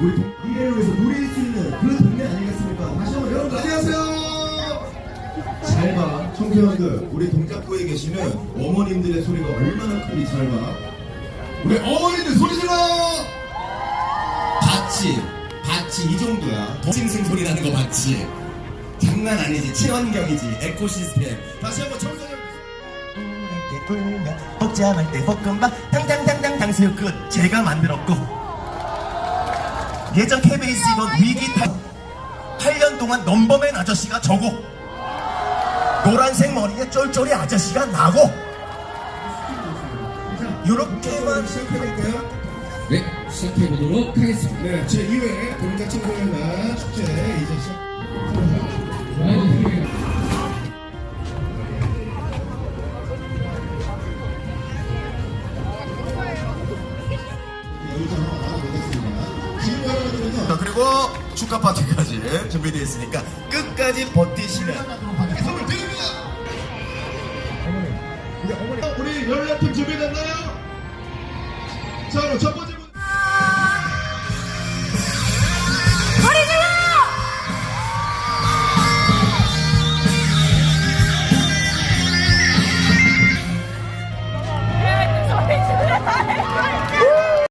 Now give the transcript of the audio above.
우리 동- 미래를 위해서 누릴 수 있는 그 동네 아니겠습니까? 다시 한번 여러분 안녕하세요. 잘 봐, 청소년들. 우리 동작구에 계시는 어머님들의 소리가 얼마나 큰지 잘 봐. 우리 어머님들 소리 질러! 봤지? 봤지? 이 정도야. 더 싱싱 소리 나는 거 봤지? 장난 아니지. 친환경이지. 에코시스템. 다시 한번 청소년. 때 불면 복잡할 때 볶음밥 당당당당 당수육 끝 제가 만들었고 예전 KBS이던 위기 탈 8년 동안 넘버맨 아저씨가 저고 노란색 머리에 쫄쫄이 아저씨가 나고 요렇게만 시작해볼까요? 네, 시작해 보도록 하겠습니다. 네, 제 2회 동작 청소년단 축제 이제 시작. 자, 그리고 축하 파티까지 준비되어 있으니까 끝까지 버티시는 선물 드립니다. 어머니, 우리 연락팀 준비됐나요? 자, 첫 번째.